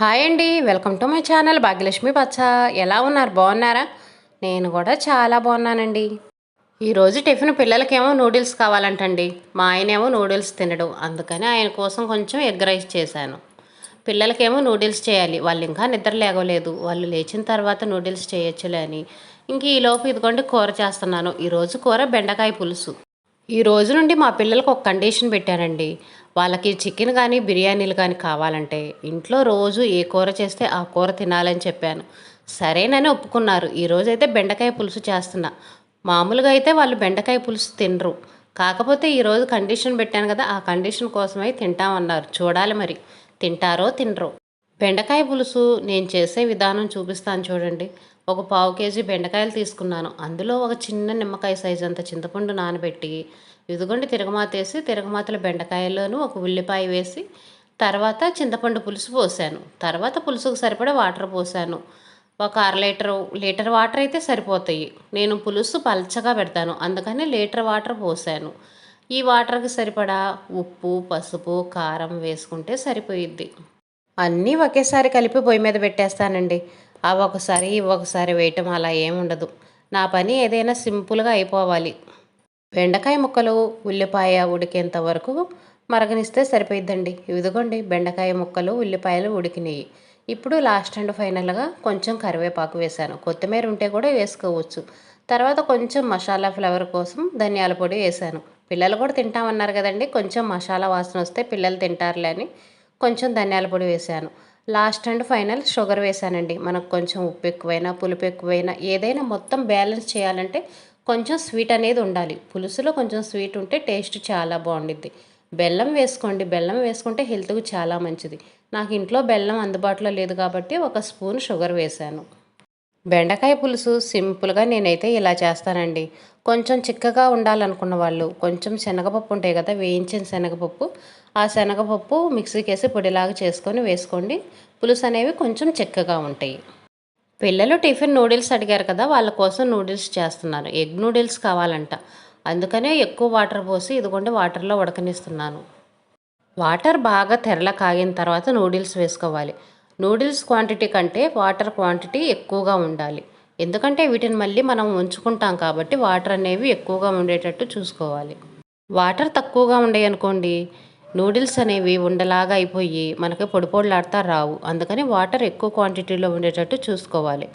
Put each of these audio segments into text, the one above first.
Hi అండి welcome to my channel Bhagyalakshmi పచ్చ ఎలా ఉన్నారు? బాగున్నారా? నేను కూడా చాలా బాగున్నానండి. ఈరోజు టిఫిన్ పిల్లలకేమో నూడిల్స్ కావాలంటండి. మా ఆయనేమో నూడిల్స్ తినడు. అందుకని ఆయన కోసం కొంచెం ఎగ్ రైస్ చేశాను. పిల్లలకేమో నూడిల్స్ చేయాలి. వాళ్ళు ఇంకా నిద్ర లేగలేదు వాళ్ళు లేచిన తర్వాత నూడిల్స్ చేయొచ్చులే అని. ఇంక ఈలోపు ఇదిగోండి కూర చేస్తున్నాను. ఈరోజు కూర బెండకాయ పులుసు. ఈ రోజు నుండి మా పిల్లలకు ఒక కండిషన్ పెట్టానండి. వాళ్ళకి చికెన్ కానీ బిర్యానీలు కానీ కావాలంటే ఇంట్లో రోజు ఏ కూర చేస్తే ఆ కూర తినాలని చెప్పాను. సరేనని ఒప్పుకున్నారు. ఈరోజైతే బెండకాయ పులుసు చేస్తున్నా. మామూలుగా అయితే వాళ్ళు బెండకాయ పులుసు తినరు. కాకపోతే ఈరోజు కండిషన్ పెట్టాను కదా ఆ కండిషన్ కోసమై తింటామన్నారు. చూడాలి మరి. తింటారో తినరో? బెండకాయ పులుసు నేను చేసే విధానం చూపిస్తాను చూడండి. ఒక పావు కేజీ బెండకాయలు తీసుకున్నాను. అందులో ఒక చిన్న నిమ్మకాయ సైజు అంత చింతపండు నానబెట్టి ఇదిగోండి తిరగమాత వేసి తిరగమాతల బెండకాయల్లోనూ ఒక ఉల్లిపాయ వేసి తర్వాత చింతపండు పులుసు పోసాను. తర్వాత పులుసుకు సరిపడా వాటర్ పోసాను. ఒక అర లీటర్ లీటర్ వాటర్ అయితే సరిపోతాయి. నేను పులుసు పల్చగా పెడతాను. అందుకని లీటర్ వాటర్ పోసాను. ఈ వాటర్కి సరిపడా ఉప్పు పసుపు కారం వేసుకుంటే సరిపోయిద్ది. అన్నీ ఒకేసారి కలిపి పొయ్యి మీద పెట్టేస్తానండి. అవి ఒకసారి ఇవి ఒకసారి వేయటం అలా ఏముండదు నా పని ఏదైనా సింపుల్గా అయిపోవాలి. బెండకాయ ముక్కలు ఉల్లిపాయ ఉడికేంత వరకు మరగనిస్తే సరిపోయిద్దండి. ఇదిగోండి బెండకాయ ముక్కలు ఉల్లిపాయలు ఉడికినాయి. ఇప్పుడు లాస్ట్ అండ్ ఫైనల్గా కొంచెం కరివేపాకు వేశాను. కొత్తిమీర ఉంటే కూడా వేసుకోవచ్చు. తర్వాత కొంచెం మసాలా ఫ్లేవర్ కోసం ధనియాల పొడి వేసాను పిల్లలు కూడా తింటామన్నారు కదండి కొంచెం మసాలా వాసన వస్తే పిల్లలు తింటారులే అని కొంచెం ధనియాల పొడి వేసాను లాస్ట్ అండ్ ఫైనల్ షుగర్ వేసానండి మనకు కొంచెం ఉప్పు ఎక్కువైనా పులుపు ఎక్కువైనా ఏదైనా మొత్తం బ్యాలెన్స్ చేయాలంటే కొంచెం స్వీట్ అనేది ఉండాలి. పులుసులో కొంచెం స్వీట్ ఉంటే టేస్ట్ చాలా బాగుండిద్ది. బెల్లం వేసుకోండి. బెల్లం వేసుకుంటే హెల్త్కు చాలా మంచిది. నాకు ఇంట్లో బెల్లం అందుబాటులో లేదు కాబట్టి ఒక స్పూన్ షుగర్ వేశాను బెండకాయ పులుసు సింపుల్గా నేనైతే ఇలా చేస్తానండి. కొంచెం చిక్కగా ఉండాలనుకున్న వాళ్ళు కొంచెం శనగపప్పు ఉంటాయి కదా వేయించిన శనగపప్పు ఆ శనగపప్పు మిక్సీకి వేసి పొడిలాగా చేసుకొని వేసుకోండి. పులుసు అనేవి కొంచెం చిక్కగా ఉంటాయి. పిల్లలు టిఫిన్ నూడిల్స్ అడిగారు కదా వాళ్ళ కోసం నూడిల్స్ చేస్తున్నాను ఎగ్ నూడిల్స్ కావాలంట. అందుకనే ఎక్కువ వాటర్ పోసి ఇదిగోండి వాటర్లో ఉడకనిస్తున్నాను. వాటర్ బాగా తెరల కాగిన తర్వాత నూడిల్స్ వేసుకోవాలి. నూడిల్స్ క్వాంటిటీ కంటే వాటర్ క్వాంటిటీ ఎక్కువగా ఉండాలి. ఎందుకంటే వీటిని మళ్ళీ మనం ఉంచుకుంటాం కాబట్టి వాటర్ అనేవి ఎక్కువగా ఉండేటట్టు చూసుకోవాలి. వాటర్ తక్కువగా ఉండే అనుకోండి నూడిల్స్ అనేవి ఉండలాగా అయిపోయి మనకి పొడిపొడలాడుతా రావు. అందుకని వాటర్ ఎక్కువ క్వాంటిటీలో ఉండేటట్టు చూసుకోవాలి.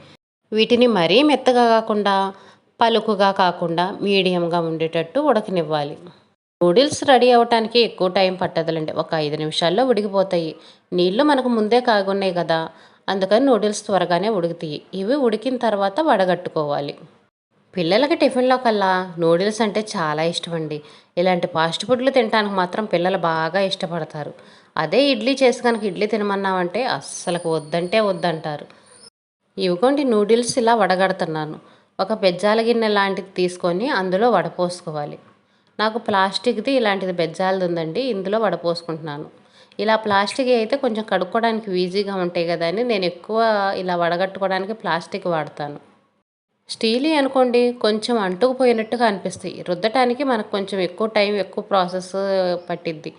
వీటిని మరీ మెత్తగా కాకుండా పలుకుగా కాకుండా మీడియంగా ఉండేటట్టు ఉడకనివ్వాలి. నూడిల్స్ రెడీ అవ్వటానికి ఎక్కువ టైం పట్టదులండి. ఒక ఐదు నిమిషాల్లో ఉడికిపోతాయి. నీళ్ళు మనకు ముందే కాగున్నాయి కదా. అందుకని నూడిల్స్ త్వరగానే ఉడుకుతాయి. ఇవి ఉడికిన తర్వాత వడగట్టుకోవాలి. పిల్లలకి టిఫిన్లో కల్లా నూడిల్స్ అంటే చాలా ఇష్టం అండి ఇలాంటి ఫాస్ట్ ఫుడ్లు తినడానికి మాత్రం పిల్లలు బాగా ఇష్టపడతారు. అదే ఇడ్లీ చేసి కనుక ఇడ్లీ తినమన్నామంటే అస్సలకు వద్దంటే వద్దంటారు. ఇవిగోండి నూడిల్స్ ఇలా వడగడుతున్నాను. ఒక బెజ్జాల గిన్నె లాంటిది తీసుకొని అందులో వడపోసుకోవాలి నాకు ప్లాస్టిక్ది ఇలాంటిది బెజ్జాలది ఉందండి ఇందులో వడపోసుకుంటున్నాను ఇలా ప్లాస్టిక్ అయితే కొంచెం కడుక్కోవడానికి ఈజీగా ఉంటాయి కదా అని నేను ఎక్కువ ఇలా వడగట్టుకోవడానికి ప్లాస్టిక్ వాడతాను. స్టీల్ అనుకోండి కొంచెం అంటుకుపోయినట్టుగా అనిపిస్తాయి. రుద్దటానికి మనకు కొంచెం ఎక్కువ టైం ఎక్కువ ప్రాసెస్ పట్టిద్ది.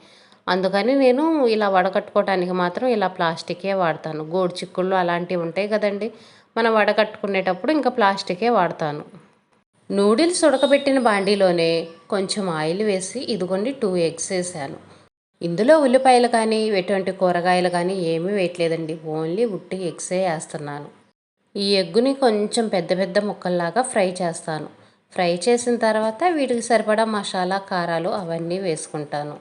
అందుకని నేను ఇలా వడకట్టుకోవడానికి మాత్రం ఇలా ప్లాస్టికే వాడతాను. గోడు చిక్కుళ్ళు అలాంటివి ఉంటాయి కదండి. మనం వడకట్టుకునేటప్పుడు ఇంకా ప్లాస్టికే వాడతాను. నూడిల్స్ ఉడకబెట్టిన బాండీలోనే కొంచెం ఆయిల్ వేసి ఇదిగోండి టూ ఎగ్స్ వేసాను. ఇందులో ఉల్లిపాయలు కానీ ఎటువంటి కూరగాయలు కానీ ఏమీ వేయట్లేదండి. ఓన్లీ ఉట్టి ఎగ్సే వేస్తున్నాను. ఈ ఎగ్గుని కొంచెం పెద్ద పెద్ద ముక్కల్లాగా ఫ్రై చేస్తాను. ఫ్రై చేసిన తర్వాత వీటికి సరిపడా మసాలా కారాలు అవన్నీ వేసుకుంటాను.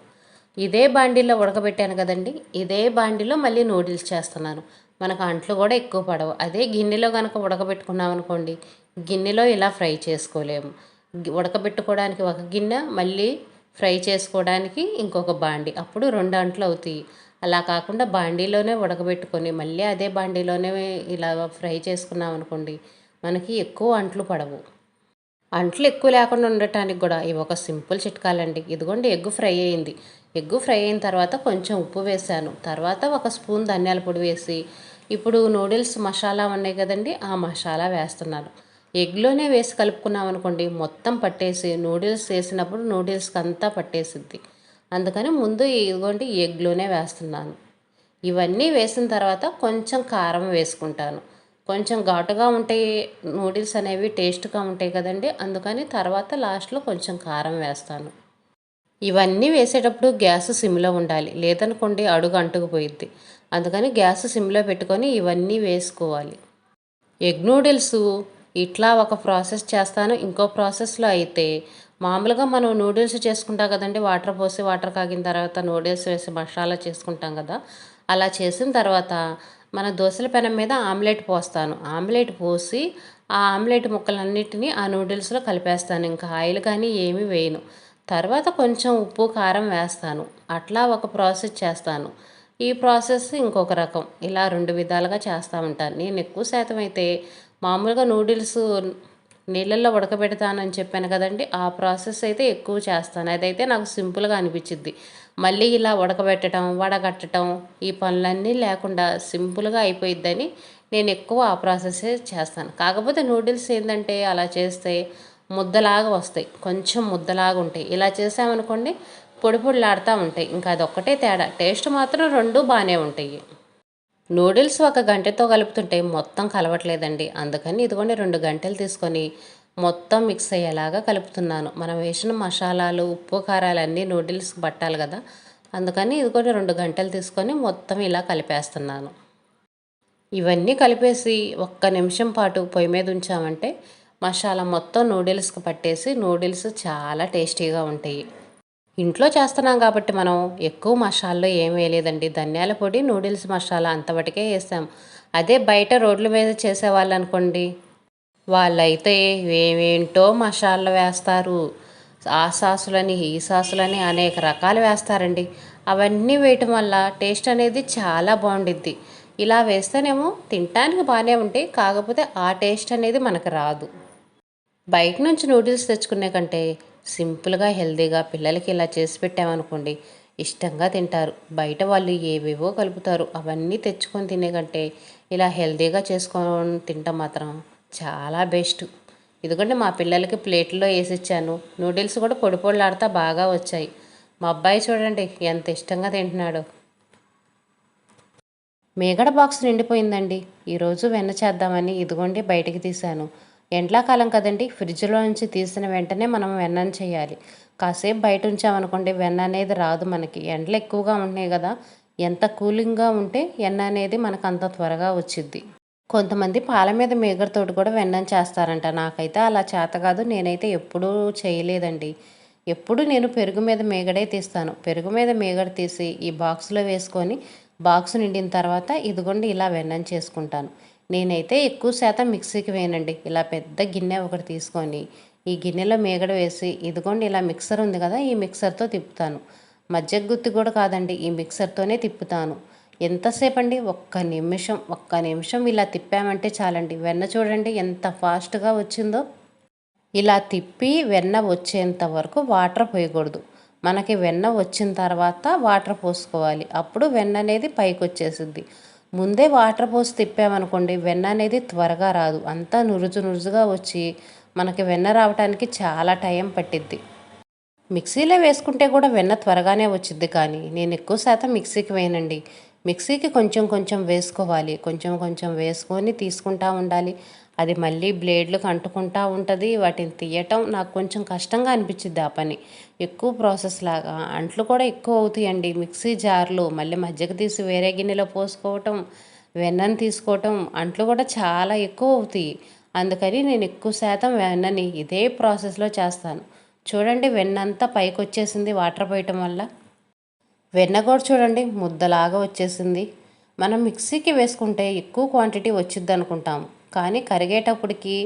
ఇదే బాండీలో ఉడకబెట్టాను కదండి. ఇదే బాండీలో మళ్ళీ నూడిల్స్ చేస్తున్నాను. మనకు అంట్లు కూడా ఎక్కువ పడవు. అదే గిన్నెలో కనుక ఉడకబెట్టుకున్నాం అనుకోండి గిన్నెలో ఇలా ఫ్రై చేసుకోలేము. ఉడకబెట్టుకోవడానికి ఒక గిన్నె మళ్ళీ ఫ్రై చేసుకోవడానికి ఇంకొక బాండి. అప్పుడు రెండు అంట్లు అవుతాయి. అలా కాకుండా బాండీలోనే ఉడకబెట్టుకొని మళ్ళీ అదే బాండీలోనే ఇలా ఫ్రై చేసుకున్నాం అనుకోండి మనకి ఎక్కువ అంట్లు పడవు. అంట్లు ఎక్కువ లేకుండా ఉండటానికి కూడా ఇవి ఒక సింపుల్ చిట్కాలండి. ఇదిగోండి ఎగ్గు ఫ్రై అయింది. ఎగ్గు ఫ్రై అయిన తర్వాత కొంచెం ఉప్పు వేసాను. తర్వాత ఒక స్పూన్ ధనియాల పొడి వేసి ఇప్పుడు నూడిల్స్ మసాలా ఉన్నాయి కదండి ఆ మసాలా వేస్తున్నాను. ఎగ్లోనే వేసి కలుపుకున్నాం అనుకోండి మొత్తం పట్టేసి నూడిల్స్ వేసినప్పుడు నూడిల్స్కి అంతా పట్టేసిద్ది. అందుకని ముందు ఇదిగోండి ఎగ్లోనే వేస్తున్నాను. ఇవన్నీ వేసిన తర్వాత కొంచెం కారం వేసుకుంటాను. కొంచెం ఘాటుగా ఉంటే నూడిల్స్ అనేవి టేస్ట్గా ఉంటాయి కదండి అందుకని తర్వాత లాస్ట్లో కొంచెం కారం వేస్తాను. ఇవన్నీ వేసేటప్పుడు గ్యాస్ సిమ్లో ఉండాలి లేదనుకోండి అడుగు అంటుకుపోయిద్ది అందుకని గ్యాస్ సిమ్లో పెట్టుకొని ఇవన్నీ వేసుకోవాలి. ఎగ్ నూడిల్స్ ఇట్లా ఒక ప్రాసెస్ చేస్తాను. ఇంకో ప్రాసెస్లో అయితే మామూలుగా మనం నూడిల్స్ చేసుకుంటాం కదండి. వాటర్ పోసి వాటర్ కాగిన తర్వాత నూడిల్స్ వేసి మసాలా చేసుకుంటాం కదా. అలా చేసిన తర్వాత మన దోశల పెనం మీద ఆమ్లెట్ పోస్తాను. ఆమ్లెట్ పోసి ఆ ఆమ్లెట్ ముక్కలన్నిటినీ ఆ నూడిల్స్లో కలిపేస్తాను. ఇంకా ఆయిల్ కానీ ఏమీ వేయను. తర్వాత కొంచెం ఉప్పు కారం వేస్తాను. అట్లా ఒక ప్రాసెస్ చేస్తాను. ఈ ప్రాసెస్ ఇంకొక రకం. ఇలా రెండు విధాలుగా చేస్తూ ఉంటాను. నేను ఎక్కువ శాతం అయితే మామూలుగా నూడిల్స్ నీళ్ళల్లో ఉడకబెడతానని చెప్పాను కదండి ఆ ప్రాసెస్ అయితే ఎక్కువ చేస్తాను. అదైతే నాకు సింపుల్గా అనిపించింది మళ్ళీ ఇలా ఉడకబెట్టడం వడగట్టడం ఈ పనులన్నీ లేకుండా సింపుల్గా అయిపోయిద్దని నేను ఎక్కువ ఆ ప్రాసెసే చేస్తాను. కాకపోతే నూడిల్స్ ఏంటంటే అలా చేస్తే ముద్దలాగా వస్తాయి. కొంచెం ముద్దలాగా ఉంటాయి. ఇలా చేసామనుకోండి పొడి పొడిలాడుతూ ఉంటాయి. ఇంకా అదొక్కటే తేడా. టేస్ట్ మాత్రం రెండు బాగానే ఉంటాయి. నూడిల్స్ ఒక గంటతో కలుపుతుంటే మొత్తం కలవట్లేదండి. అందుకని ఇదిగోండి రెండు గంటలు తీసుకొని మొత్తం మిక్స్ అయ్యేలాగా కలుపుతున్నాను. మనం వేసిన మసాలాలు ఉప్పు కారాలు అన్నీ నూడిల్స్ పట్టాలి కదా. అందుకని ఇదిగోండి రెండు గంటలు తీసుకొని మొత్తం ఇలా కలిపేస్తున్నాను. ఇవన్నీ కలిపేసి ఒక్క నిమిషం పాటు పొయ్యి మీద ఉంచామంటే మసాలా మొత్తం నూడిల్స్కి పట్టేసి నూడిల్స్ చాలా టేస్టీగా ఉంటాయి. ఇంట్లో చేస్తున్నాం కాబట్టి మనం ఎక్కువ మసాల్లో ఏం వేయలేదండి. ధనియాల పొడి నూడిల్స్ మసాలా అంతవటికే వేసాం. అదే బయట రోడ్ల మీద చేసేవాళ్ళు అనుకోండి వాళ్ళైతే ఏమేంటో మసాలాలు వేస్తారు? ఆ సాసులని ఈ సాసులని అనేక రకాలు వేస్తారండి. అవన్నీ వేయటం వల్ల టేస్ట్ అనేది చాలా బాగుండిద్ది. ఇలా వేస్తేనేమో తినటానికి బాగానే ఉంటాయి కాకపోతే ఆ టేస్ట్ అనేది మనకు రాదు. బయట నుంచి నూడిల్స్ తెచ్చుకునే కంటే సింపుల్గా హెల్తీగా పిల్లలకి ఇలా చేసి పెట్టామనుకోండి ఇష్టంగా తింటారు. బయట వాళ్ళు ఏవేవో కలుపుతారు. అవన్నీ తెచ్చుకొని తినే కంటే ఇలా హెల్దీగా చేసుకొని తింటాం మాత్రం చాలా బెస్ట్. ఎందుకంటే మా పిల్లలకి ప్లేట్లో వేసిచ్చాను. నూడిల్స్ కూడా పొడి పొడిలాడుతా బాగా వచ్చాయి. మా అబ్బాయి చూడండి ఎంత ఇష్టంగా తింటున్నాడు. మేగడ బాక్స్ నిండిపోయిందండి. ఈరోజు వెన్న చేద్దామని ఇదిగోండి బయటికి తీశాను. ఎండాకాలం కదండి. ఫ్రిడ్జ్లో నుంచి తీసిన వెంటనే మనం వెన్నం చేయాలి. కాసేపు బయట ఉంచామనుకోండి వెన్న అనేది రాదు మనకి. ఎండలు ఎక్కువగా ఉంటున్నాయి కదా. ఎంత కూలింగ్గా ఉంటే ఎన్న అనేది మనకు అంత త్వరగా వచ్చిద్ది. కొంతమంది పాల మీద మేగడతోటి కూడా వెన్నం చేస్తారంట. నాకైతే అలా చేత కాదు. నేనైతే ఎప్పుడూ చేయలేదండి. ఎప్పుడు నేను పెరుగు మీద మేగడే తీస్తాను. పెరుగు మీద మేగడ తీసి ఈ బాక్స్లో వేసుకొని బాక్స్ నిండిన తర్వాత ఇదిగోండి ఇలా వెన్నం చేసుకుంటాను. నేనైతే ఎక్కువ శాతం మిక్సీకి వేయనండి. ఇలా పెద్ద గిన్నె ఒకటి తీసుకొని ఈ గిన్నెలో మేగడ వేసి ఇదిగోండి ఇలా మిక్సర్ ఉంది కదా ఈ మిక్సర్తో తిప్పుతాను. మజ్జిగ గుత్తి కూడా కాదండి ఈ మిక్సర్తోనే తిప్పుతాను. ఎంతసేపు అండి ఒక్క నిమిషం ఒక్క నిమిషం ఇలా తిప్పామంటే చాలండి. వెన్న చూడండి ఎంత ఫాస్ట్గా వచ్చిందో. ఇలా తిప్పి వెన్న వచ్చేంత వరకు వాటర్ పోయకూడదు. మనకి వెన్న వచ్చిన తర్వాత వాటర్ పోసుకోవాలి. అప్పుడు వెన్న అనేది పైకి వచ్చేసిద్ది ముందే వాటర్ పోసి తిప్పామనుకోండి వెన్న అనేది త్వరగా రాదు. అంతా నురుజు నురుజుగా వచ్చి మనకి వెన్న రావడానికి చాలా టైం పట్టిద్ది. మిక్సీలో వేసుకుంటే కూడా వెన్న త్వరగానే వచ్చిద్ది కానీ నేను ఎక్కువ శాతం మిక్సీకి వేయనండి. మిక్సీకి కొంచెం కొంచెం వేసుకోవాలి. కొంచెం కొంచెం వేసుకొని తీసుకుంటా ఉండాలి. అది మళ్ళీ బ్లేడ్లకు అంటుకుంటా ఉంటుంది. వాటిని తీయటం నాకు కొంచెం కష్టంగా అనిపించింది ఆ పని. ఎక్కువ ప్రాసెస్ లాగా అంట్లు కూడా ఎక్కువ అవుతాయండి. మిక్సీ జార్లు మళ్ళీ మజ్జిగ తీసి వేరే గిన్నెలో పోసుకోవటం వెన్నను తీసుకోవటం అంట్లు కూడా చాలా ఎక్కువ అవుతాయి. అందుకని నేను ఎక్కువ శాతం వెన్నని ఇదే ప్రాసెస్లో చేస్తాను. చూడండి వెన్నంతా పైకి వచ్చేసింది వాటర్ పోయటం వల్ల. వెన్న కూడా చూడండి ముద్దలాగా వచ్చేసింది. మనం మిక్సీకి వేసుకుంటే ఎక్కువ క్వాంటిటీ వచ్చిద్ది అనుకుంటాము. కానీ కరిగేటప్పటికి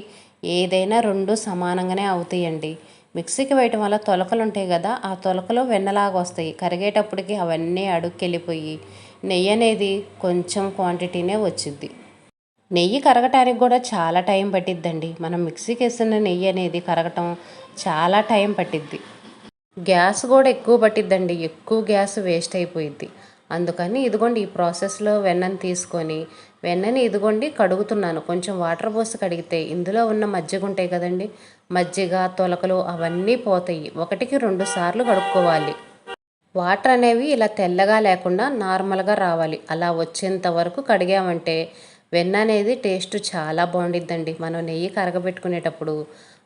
ఏదైనా రెండు సమానంగానే అవుతాయండి. మిక్సీకి వేయటం వల్ల తొలకలు ఉంటాయి కదా ఆ తొలకలు వెన్నలాగా వస్తాయి. కరిగేటప్పటికి అవన్నీ అడుక్కెళ్ళిపోయి నెయ్యి అనేది కొంచెం క్వాంటిటీనే వచ్చింది నెయ్యి కరగటానికి కూడా చాలా టైం పట్టిద్దండి. మనం మిక్సీకి వేసిన నెయ్యి అనేది కరగటం చాలా టైం పట్టిద్ది. గ్యాస్ కూడా ఎక్కువ పట్టిద్దండి. ఎక్కువ గ్యాస్ వేస్ట్ అయిపోయిద్ది. అందుకని ఇదిగోండి ఈ ప్రాసెస్లో వెన్నను తీసుకొని వెన్నని ఇదిగోండి కడుగుతున్నాను. కొంచెం వాటర్ పోసి కడిగితే ఇందులో ఉన్న మజ్జిగ ఉంటాయి కదండి? మజ్జిగ తొలకలు అవన్నీ పోతాయి. ఒకటికి రెండు సార్లు కడుక్కోవాలి. వాటర్ అనేవి ఇలా తెల్లగా లేకుండా నార్మల్గా రావాలి. అలా వచ్చేంత వరకు కడిగామంటే వెన్న అనేది టేస్ట్ చాలా బాగుండిద్దండి. మనం నెయ్యి కరగబెట్టుకునేటప్పుడు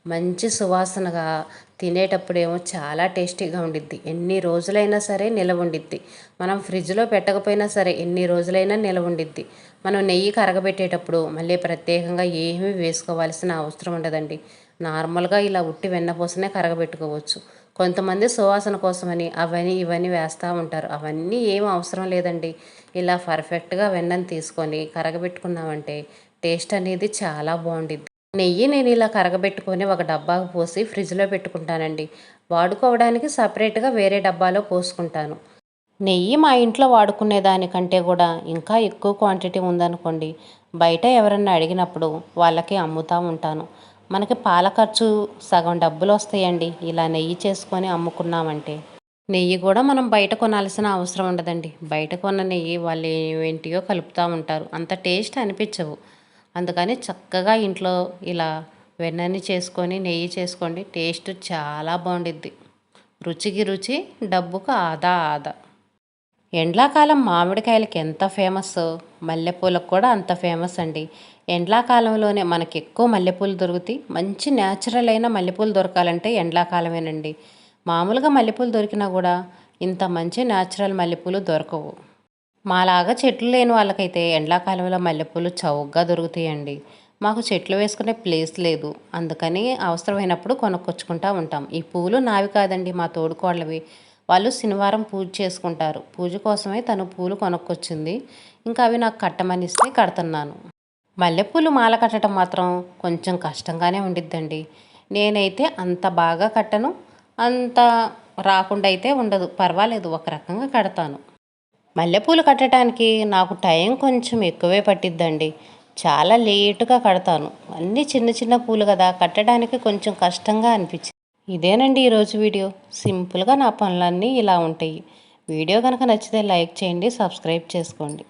మంచి సువాసనగా తినేటప్పుడేమో చాలా టేస్టీగా ఉండిద్ది. ఎన్ని రోజులైనా సరే నిలవ ఉండిద్ది. మనం ఫ్రిడ్జ్లో పెట్టకపోయినా సరే ఎన్ని రోజులైనా నిలవ ఉండిద్ది. మనం నెయ్యి కరగబెట్టేటప్పుడు మళ్ళీ ప్రత్యేకంగా ఏమీ వేసుకోవాల్సిన అవసరం ఉండదండి. నార్మల్గా ఇలా ఉట్టి వెన్నపూసనే కరగబెట్టుకోవచ్చు. కొంతమంది సువాసన కోసమని అవన్నీ ఇవన్నీ వేస్తూ ఉంటారు. అవన్నీ ఏం అవసరం లేదండి. ఇలా పర్ఫెక్ట్గా వెన్నను తీసుకొని కరగబెట్టుకున్నామంటే టేస్ట్ అనేది చాలా బాగుండిద్ది. నెయ్యి నేను ఇలా కరగబెట్టుకొని ఒక డబ్బాకు పోసి ఫ్రిడ్జ్లో పెట్టుకుంటానండి. వాడుకోవడానికి సపరేట్గా వేరే డబ్బాలో పోసుకుంటాను. నెయ్యి మా ఇంట్లో వాడుకునే దానికంటే కూడా ఇంకా ఎక్కువ క్వాంటిటీ ఉందనుకోండి బయట ఎవరన్నా అడిగినప్పుడు వాళ్ళకి అమ్ముతూ ఉంటాను. మనకి పాల ఖర్చు సగం డబ్బులు వస్తాయండి ఇలా నెయ్యి చేసుకొని అమ్ముకున్నామంటే. నెయ్యి కూడా మనం బయట కొనాల్సిన అవసరం ఉండదండి. బయట కొన్న నెయ్యి వాళ్ళు ఏంటియో కలుపుతూ ఉంటారు. అంత టేస్ట్ అనిపించవు. అందుకని చక్కగా ఇంట్లో ఇలా వెన్నని చేసుకొని నెయ్యి చేసుకోండి టేస్ట్ చాలా బాగుండిద్ది. రుచికి రుచి డబ్బుకు ఆదా ఆదా. ఎండ్లాకాలం మామిడికాయలకి ఎంత ఫేమస్? మల్లెపూలకు కూడా అంత ఫేమస్ అండి. ఎండ్లాకాలంలోనే మనకి ఎక్కువ మల్లెపూలు దొరుకుతాయి. మంచి న్యాచురల్ అయిన మల్లెపూలు దొరకాలంటే ఎండ్లాకాలమేనండి. మామూలుగా మల్లెపూలు దొరికినా కూడా ఇంత మంచి న్యాచురల్ మల్లెపూలు దొరకవు. మాలాగా చెట్లు లేని వాళ్ళకైతే ఎండాకాలంలో మల్లెపూలు చౌకగా దొరుకుతాయండి. మాకు చెట్లు వేసుకునే ప్లేస్ లేదు. అందుకని అవసరమైనప్పుడు కొనుక్కొచ్చుకుంటా ఉంటాం. ఈ పూలు నావి కాదండి మా తోడుకోళ్ళవి. వాళ్ళు శనివారం పూజ చేసుకుంటారు. పూజ కోసమే తను పూలు కొనుక్కొచ్చింది. ఇంకా అవి నాకు కట్టమని ఇస్తే కడుతున్నాను. మల్లెపూలు మాల కట్టడం మాత్రం కొంచెం కష్టంగానే ఉండిద్దండి. నేనైతే అంత బాగా కట్టను. అంత రాకుండా అయితే ఉండదు. పర్వాలేదు ఒక రకంగా కడతాను. మల్లెపూలు కట్టడానికి నాకు టైం కొంచెం ఎక్కువే పట్టిద్దండి. చాలా లేటుగా కడతాను. అన్నీ చిన్న చిన్న పూలు కదా కట్టడానికి కొంచెం కష్టంగా అనిపించింది. ఇదేనండి ఈరోజు వీడియో. సింపుల్గా నా పనులన్నీ ఇలా ఉంటాయి. వీడియో కనుక నచ్చితే లైక్ చేయండి సబ్స్క్రైబ్ చేసుకోండి.